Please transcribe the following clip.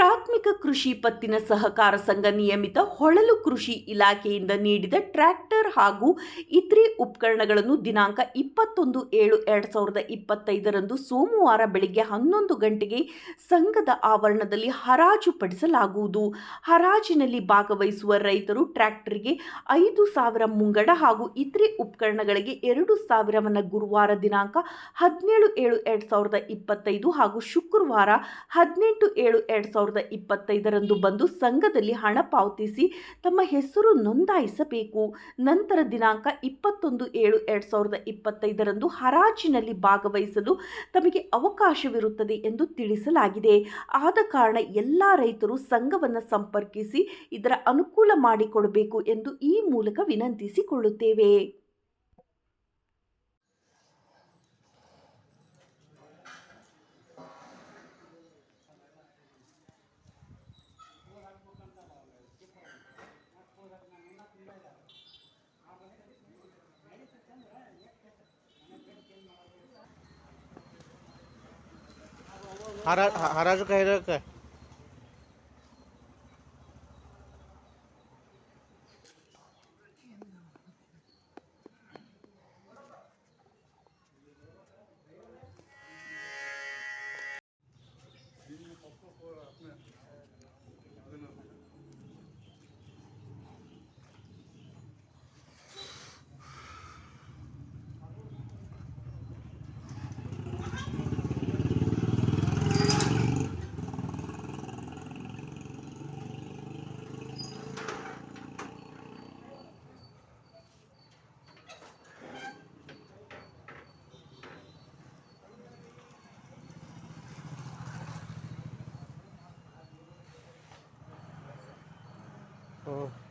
ಪ್ರಾಥಮಿಕ ಕೃಷಿ ಪತ್ತಿನ ಸಹಕಾರ ಸಂಘ ನಿಯಮಿತ ಹೊಳಲು ಕೃಷಿ ಇಲಾಖೆಯಿಂದ ನೀಡಿದ ಟ್ರ್ಯಾಕ್ಟರ್ ಹಾಗೂ ಇತರೆ ಉಪಕರಣಗಳನ್ನು ದಿನಾಂಕ ಇಪ್ಪತ್ತೊಂದು ಏಳು ಎರಡು ಸಾವಿರದ ಇಪ್ಪತ್ತೈದರಂದು ಸೋಮವಾರ ಬೆಳಗ್ಗೆ ಹನ್ನೊಂದು ಗಂಟೆಗೆ ಸಂಘದ ಆವರಣದಲ್ಲಿ ಹರಾಜು ಪಡಿಸಲಾಗುವುದು ಹರಾಜಿನಲ್ಲಿ ಭಾಗವಹಿಸುವ ರೈತರು ಟ್ರ್ಯಾಕ್ಟರ್ಗೆ ಐದು ಸಾವಿರ ಮುಂಗಡ ಹಾಗೂ ಇತರೆ ಉಪಕರಣಗಳಿಗೆ ಎರಡು ಸಾವಿರವನ್ನು ಗುರುವಾರ ದಿನಾಂಕ ಹದಿನೇಳು ಏಳು ಎರಡು ಸಾವಿರದ ಇಪ್ಪತ್ತೈದು ಹಾಗೂ ಶುಕ್ರವಾರ ಹದಿನೆಂಟು ಏಳು ಎರಡು ಸಾವಿರದ ಇಪ್ಪತ್ತೈದರಂದು ಬಂದು ಸಂಘದಲ್ಲಿ ಹಣ ಪಾವತಿಸಿ ತಮ್ಮ ಹೆಸರು ನೋಂದಾಯಿಸಬೇಕು. ನಂತರ ದಿನಾಂಕ ಇಪ್ಪತ್ತೊಂದು ಏಳು ಎರಡು ಸಾವಿರದ ಇಪ್ಪತ್ತೈದರಂದು ಹರಾಜಿನಲ್ಲಿ ಭಾಗವಹಿಸಲು ತಮಗೆ ಅವಕಾಶವಿರುತ್ತದೆ ಎಂದು ತಿಳಿಸಲಾಗಿದೆ. ಆದ ಕಾರಣ ಎಲ್ಲ ರೈತರು ಸಂಘವನ್ನು ಸಂಪರ್ಕಿಸಿ ಇದರ ಅನುಕೂಲ ಮಾಡಿಕೊಡಬೇಕು ಎಂದು ಈ ಮೂಲಕ ವಿನಂತಿಸಿಕೊಳ್ಳುತ್ತೇವೆ. हरा हरा कह रहे है Yeah. Oh.